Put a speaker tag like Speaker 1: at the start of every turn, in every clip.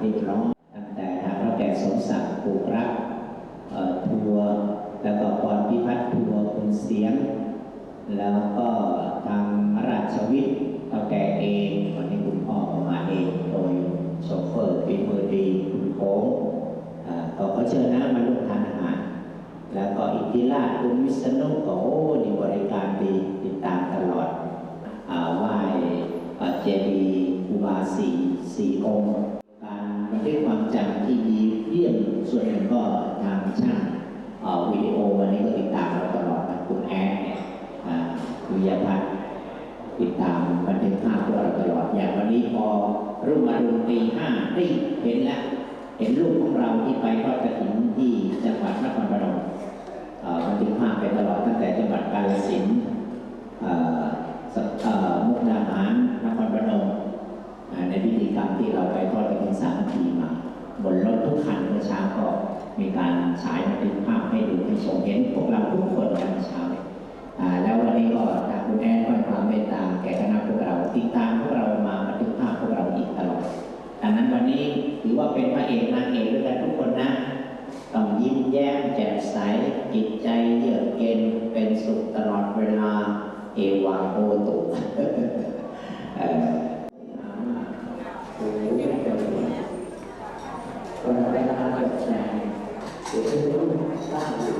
Speaker 1: เรียบร้อยตั้งแต่ทางพระแก่สมศักดิ์ปลูกรักทัวร์แล้วก็พรพิพัฒน์ทัวร์คุณเสียง แล้วก็ทางราชวิทย์เท่าแก่เองวันนี้คุณพ่อมาเองโดยโชเฟอร์ฝีมือดีคุณโค้งอ่าก็เขอเชิญนะมาร่วมทานอาหารแล้วก็อิทธิราชคุณวิษณุก็โอ้นี่บริการดีติดตามตลอดไหว้อ่าเจดีย์อุบาสีสี่องค์ การบันทึกความจำที่ดีเยี่ยมส่วนหนึ่งก็ทางช่างวิดีโอวันนี้ก็ติดตามเราตลอดนะคุณแอนเนี่ยาวิยพัฒน์ติดตามบันทึกภาพพวเราตลอดอย่างวันนี้พอรุ่งอรุณตีห้าได้เห็นแล้วเห็นรูปของเราที่ไปทอดกระถิ่นที่จังหวัดนครปฐมบันทึกภาพไปตลอดตั้งแต่จังหวัดกาฬสินธุ์ ถือว่าเป็นพระเอกนางเอกด้วยกันทุกคนนะต้องยิ้มแย้มแจ่มใสจิตใจเยือกเย็นเป็นสุขตลอดเวลา เอวาโอตุเอ่อโอ้โหเป็นคนคนเวลาเกิดแสงเดี๋ยวจะรู้สร้างอยู่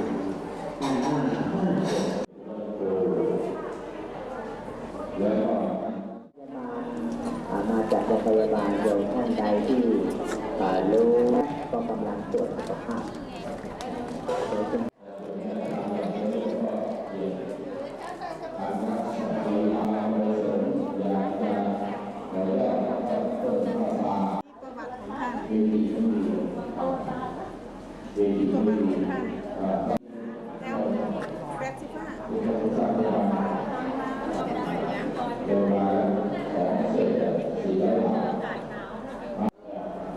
Speaker 1: สร้างบ้านสร้างบ้าน
Speaker 2: แล้วก็
Speaker 1: มามาจากโรงพยาบาลโดยท่านใดที่ อ่ารู้ก็กำลังตรวจสุขภาพเป็น
Speaker 2: ฐานะมาโมสมอยากจะเราก็เปิดเข้ามา
Speaker 3: ประวัติของท่าน
Speaker 2: ที่
Speaker 3: ประ
Speaker 2: ก็
Speaker 3: วัติ
Speaker 2: มี
Speaker 3: ของท่าน
Speaker 2: อ่า
Speaker 3: แล้วแปดสิบห้า
Speaker 2: ผู้ชมทุกท่านที่มาเดินมาของเสร็จสี่ร้อยบาท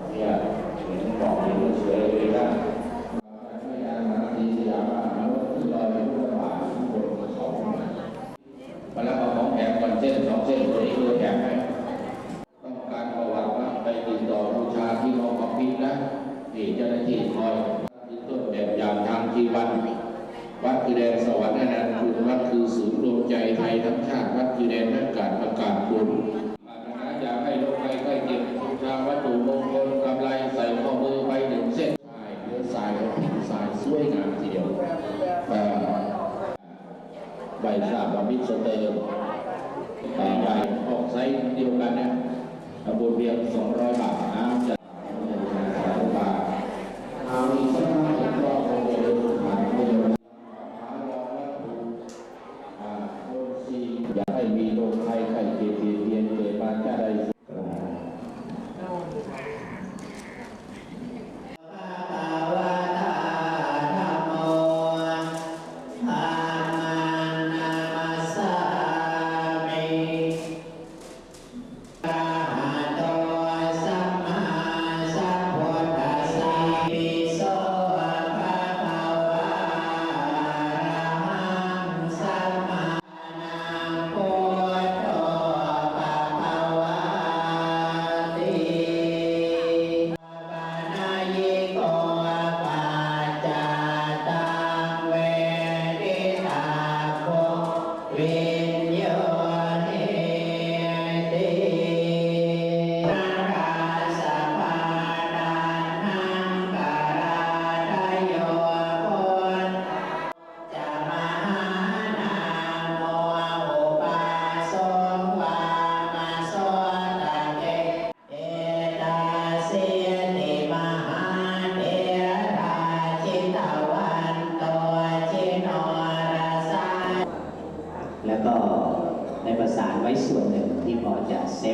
Speaker 2: เนี่ยเห็นบอกเห็นสวยเลยนะไม่ยานมาทีสยามมนุษย์ที่ลอยไปทั่วป่าทุกคนเขามาแล้วเอาของแถมก่อน เส้นสองเส้นตัวนี้คือแถมให้ต้องการประวัติว่าไปติดต่อบูชาที่มอกพิษนะที่เจ้าหน้าที่คอยที่ต้นแบบอย่างทางที่วัดวัดคือแดนสวรรค์นั่นนะคือวัดคือศูนย์รวมใจไทยทั้งชาติวัดคือแดนนักการประกาศบุญปรารถนาอยากให้โรคภัยใกล้เจ็บบูชาวัตถุมงคลกำไรใส่ข้อมือไปหนึ่งเส้นสายเนื้อสายสายสวยงามทีเดียวเอ่อใบสาบมิตสเตอร์ อย่าให้มีโรคภัยไข้เจ็บ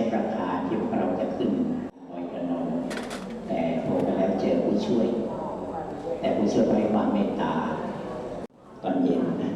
Speaker 1: ฟราคาที่พวกเราจะขึ้นหอยกระนองแต่โทรไปแล้วเจอผู้ช่วย แต่ผู้ช่วยให้ความเมตตาตอนเย็นนะ